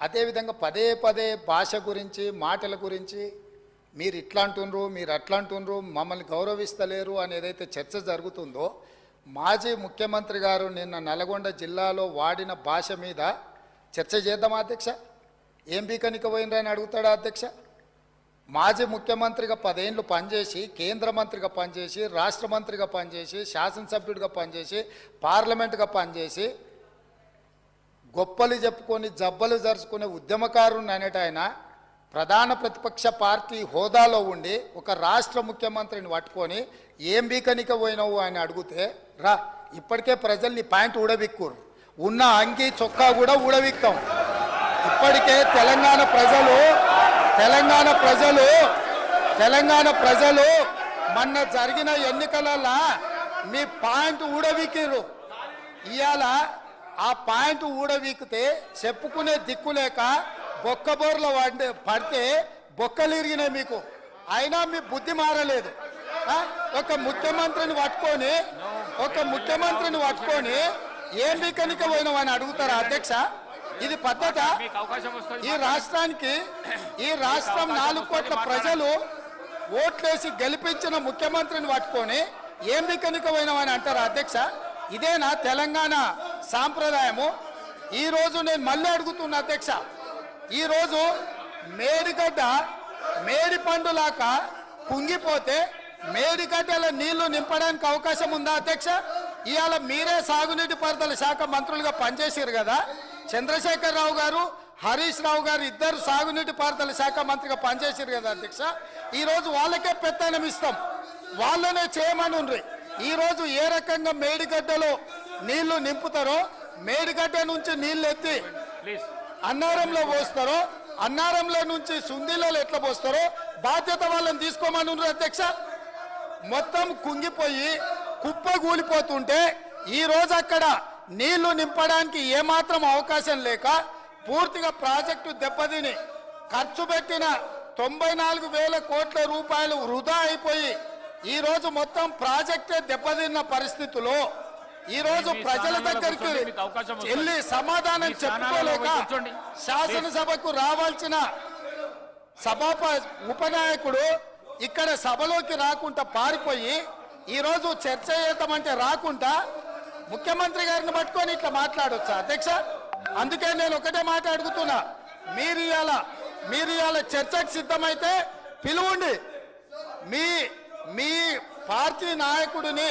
అదేవిధంగా పదే పదే భాష గురించి మాటల గురించి మీరు ఇట్లా అంటుండ్రు మీరు అట్లా అంటుండ్రు మమ్మల్ని గౌరవిస్తలేరు అని ఏదైతే చర్చ జరుగుతుందో మాజీ ముఖ్యమంత్రి గారు నిన్న నల్గొండ జిల్లాలో వాడిన భాష మీద చర్చ చేద్దామా అధ్యక్ష? ఏం బీకనిక పోయినరని అడుగుతాడా అధ్యక్ష? మాజీ ముఖ్యమంత్రిగా పదేళ్ళు పనిచేసి కేంద్ర మంత్రిగా పనిచేసి రాష్ట్ర మంత్రిగా పనిచేసి శాసనసభ్యుడిగా పనిచేసి పార్లమెంటుగా పనిచేసి గొప్పలు చెప్పుకొని జబ్బలు జరుచుకునే ఉద్యమకారుని అనేట ఆయన. ప్రధాన ప్రతిపక్ష పార్టీ హోదాలో ఉండి ఒక రాష్ట్ర ముఖ్యమంత్రిని పట్టుకొని ఏం బీకనిక పోయినావు? అని అడిగితే రా ఇప్పటికే ప్రజల్ని పాయింట్ ఊడబిక్కురు ఉన్న అంగి చొక్కా కూడా ఊడబిక్తాం ఇప్పటికే తెలంగాణ ప్రజలు తెలంగాణ ప్రజలు తెలంగాణ ప్రజలు మొన్న జరిగిన ఎన్నికలలో మీ పాయింట్ ఊడబిక్కిరు ఇవాళ ఆ పాయింట్ ఊడవీకితే చెప్పుకునే దిక్కు లేక బొక్కబోర్లో పడి పడితే బొక్కలు ఇరిగినాయి మీకు. అయినా మీ బుద్ధి మారలేదు? ఒక ముఖ్యమంత్రిని పట్టుకొని ఒక ముఖ్యమంత్రిని పట్టుకొని ఏం బికనిక పోయినావని అడుగుతారా అధ్యక్ష? ఇది పద్ధత? ఈ రాష్ట్రానికి ఈ రాష్ట్రం నాలుగు కోట్ల ప్రజలు ఓట్లేసి గెలిపించిన ముఖ్యమంత్రిని పట్టుకొని ఏం బికనిక పోయినామని అంటారు అధ్యక్ష? ఇదేనా తెలంగాణ? సాంప్రదాయము. ఈ రోజు నేను మళ్ళీ అడుగుతున్నా అధ్యక్ష. ఈరోజు మేడిగడ్డ మేడి పండులాక కుంగిపోతే మేడిగడ్డల నీళ్ళు నింపడానికి అవకాశం ఉందా అధ్యక్ష? ఇవాళ మీరే సాగునీటి పారుదల శాఖ మంత్రులుగా పనిచేసారు కదా. చంద్రశేఖర్ రావు గారు హరీష్ రావు గారు ఇద్దరు సాగునీటి పారుదల శాఖ మంత్రిగా పనిచేసారు కదా అధ్యక్ష. ఈరోజు వాళ్ళకే పెత్తనం ఇస్తాం. వాళ్ళనే చేయమని ఉండ్రి ఈ ఏ రకంగా మేడిగడ్డలో నీళ్ళు నింపుతారో మేడిగడ్డ నుంచి నీళ్ళు ఎత్తి అన్నారంలో పోస్తారో అన్నారంలో నుంచి సుందీలలో ఎట్లా పోస్తారో బాధ్యత వాళ్ళని తీసుకోమని ఉండ్రి అధ్యక్ష. మొత్తం కుంగిపోయి కుప్ప కూలిపోతుంటే ఈ రోజు అక్కడ నీళ్ళు నింపడానికి ఏమాత్రం అవకాశం లేక పూర్తిగా ప్రాజెక్టు దెబ్బతిని ఖర్చు పెట్టిన తొంభై నాలుగు వేల కోట్ల రూపాయలు వృధా అయిపోయి ఈ రోజు మొత్తం ప్రాజెక్టే దెబ్బతిన్న పరిస్థితిలో ఈ రోజు ప్రజల దగ్గరికి. వెళ్ళి సమాధానం చెప్పుకోలేక. శాసనసభకు రావాల్సిన సభాప ఉపనాయకుడు ఇక్కడ సభలోకి రాకుండా పారిపోయి ఈరోజు చర్చ చేద్దామంటే రాకుండా ముఖ్యమంత్రి గారిని పట్టుకొని ఇట్లా మాట్లాడొచ్చా అధ్యక్ష అందుకే నేను ఒకటే మాట అడుగుతున్నా మీరు ఇవాళ మీరు ఇవాళ చర్చకు సిద్ధమైతే పిలువండి మీ మీ పార్టీ నాయకుడిని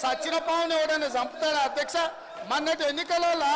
సచిన పావును ఎవడైనా చంపుతారా అధ్యక్ష మొన్నటి ఎన్నికలలో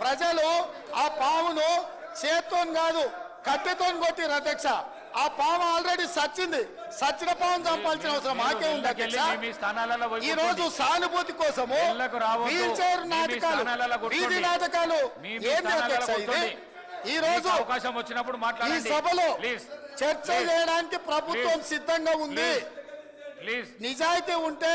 ప్రజలు ఆ పావును చేత్తో కాదు కట్టెతో కొట్టిరు అధ్యక్ష ఆ పాము ఆల్రెడీ సచ్చింది సచ్చిన పావును చంపాల్సిన అవసరం మాకే ఉంది అధ్యక్ష ఈ రోజు. సానుభూతి కోసము. వీల్ చైర్ నాటకాలు. వీధి నాటకాలు ఏంది అధ్యక్ష ఇది. ఈ రోజు అవకాశం వచ్చినప్పుడు ఈ సభలో చర్చ. చేయడానికి ప్రభుత్వం. సిద్ధంగా ఉంది నిజాయితీ ఉంటే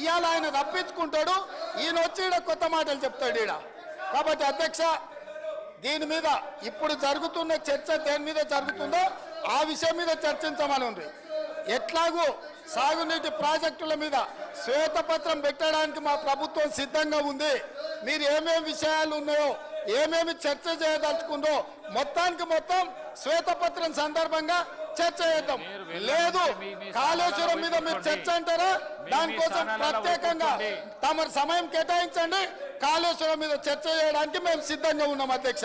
ఇవాళ ఆయన రప్పించుకుంటాడు. ఈయన వచ్చి ఈడ కొత్త మాటలు చెప్తాడు ఈడ. కాబట్టి అధ్యక్ష దీని మీద ఇప్పుడు జరుగుతున్న చర్చ దేని మీద జరుగుతుందో ఆ విషయం మీద చర్చించమని ఉంది. ఎట్లాగూ సాగునీటి ప్రాజెక్టుల మీద శ్వేతపత్రం పెట్టడానికి మా ప్రభుత్వం సిద్ధంగా ఉంది. మీరు ఏమేమి విషయాలు ఉన్నాయో ఏమేమి చర్చ చేయదలుచుకుందో మొత్తానికి మొత్తం శ్వేతపత్రం సందర్భంగా చర్చ చేద్దాం. లేదు కాళేశ్వరం మీద మీరు. చర్చ అంటారా దానికోసం ప్రత్యేకంగా. తమ సమయం కేటాయించండి కాళేశ్వరం మీద చర్చ చేయడానికి మేము సిద్ధంగా ఉన్నాం అధ్యక్ష